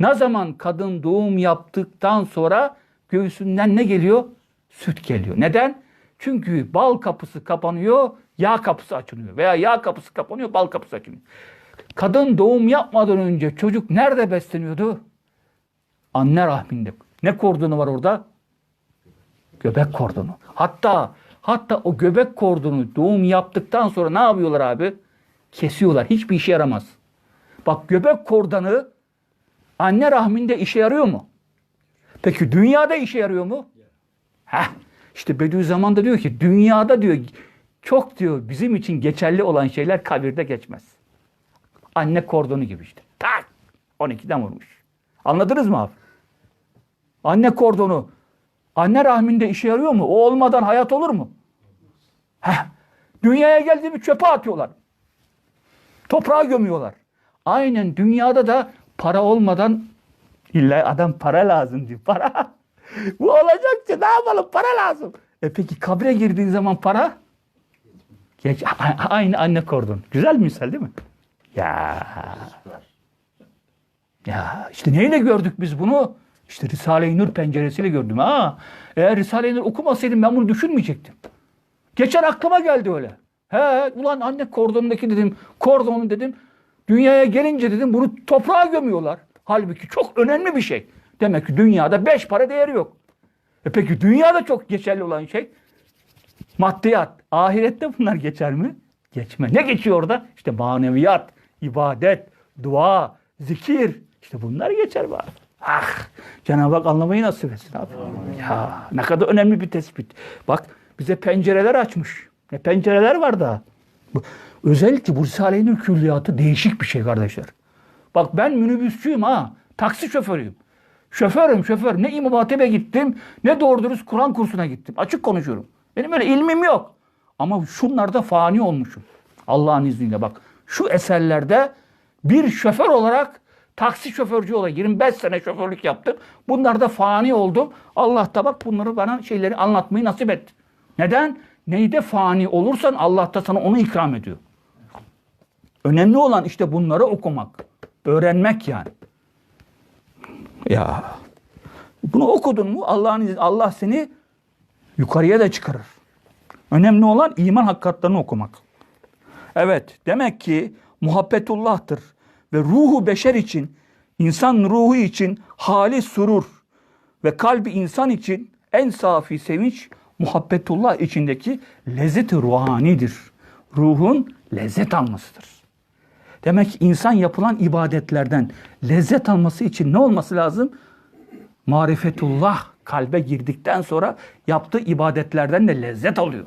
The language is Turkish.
Ne zaman kadın doğum yaptıktan sonra göğsünden ne geliyor? Süt geliyor. Neden? Çünkü bal kapısı kapanıyor, yağ kapısı açılıyor. Veya yağ kapısı kapanıyor, bal kapısı açılıyor. Kadın doğum yapmadan önce çocuk nerede besleniyordu? Anne rahminde. Ne kordonu var orada? Göbek kordonu. Hatta hatta o göbek kordonu doğum yaptıktan sonra ne yapıyorlar abi? Kesiyorlar. Hiçbir işe yaramaz. Bak göbek kordonu anne rahminde işe yarıyor mu? Peki dünyada işe yarıyor mu? Heh. İşte Bediüzzaman da diyor ki dünyada diyor çok diyor bizim için geçerli olan şeyler kabirde geçmez. Anne kordonu gibi işte. Tak! 12'den vurmuş. Anladınız mı abi? Anne kordonu anne rahminde işe yarıyor mu? O olmadan hayat olur mu? Heh. Dünyaya geldi mi çöpe atıyorlar. Toprağa gömüyorlar. Aynen dünyada da para olmadan illa adam para lazım diyor. Para. Bu olacakça ne yapalım? Para lazım. E peki kabre girdiğin zaman para? Geç, aynı anne kordon. Güzel misal değil mi? Ya. Ya işte neyle gördük biz bunu? İşte Risale-i Nur penceresiyle gördüm. Ha, eğer Risale-i Nur okumasaydım ben bunu düşünmeyecektim. Geçen aklıma geldi öyle. He, ulan anne kordonundaki dedim, kordonu dedim. Dünyaya gelince dedim bunu toprağa gömüyorlar. Halbuki çok önemli bir şey. Demek ki dünyada beş para değeri yok. E peki dünyada çok geçerli olan şey maddiyat. Ahirette bunlar geçer mi? Geçme. Ne geçiyor orada? İşte maneviyat, ibadet, dua, zikir. İşte bunlar geçer bari. Ah Cenab-ı Hak anlamayı nasip etsin abi. Ya ne kadar önemli bir tespit. Bak bize pencereler açmış. Ne pencereler var daha. Özellikle bu Risale-i külliyatı değişik bir şey kardeşler. Bak ben minibüsçüyüm ha. Taksi şoförüyüm. Şoförüm şoför. Ne İmam Hatip'e gittim ne doğru dürüst Kur'an kursuna gittim. Açık konuşuyorum. Benim öyle ilmim yok. Ama şunlarda fani olmuşum. Allah'ın izniyle bak. Şu eserlerde bir şoför olarak taksi şoförcü olarak 25 sene şoförlük yaptım. Bunlarda fani oldum. Allah da bak bunları bana şeyleri anlatmayı nasip etti. Neden? Neyde fani olursan Allah da sana onu ikram ediyor. Önemli olan işte bunları okumak. Öğrenmek yani. Ya bunu okudun mu Allah'ın Allah seni yukarıya da çıkarır. Önemli olan iman hakikatlerini okumak. Evet demek ki muhabbetullah'tır ve ruhu beşer için insan ruhu için hali surur ve kalbi insan için en safi sevinç muhabbetullah içindeki lezzet-i ruhanidir. Ruhun lezzet almasıdır. Demek insan yapılan ibadetlerden lezzet alması için ne olması lazım? Marifetullah kalbe girdikten sonra yaptığı ibadetlerden de lezzet alıyor.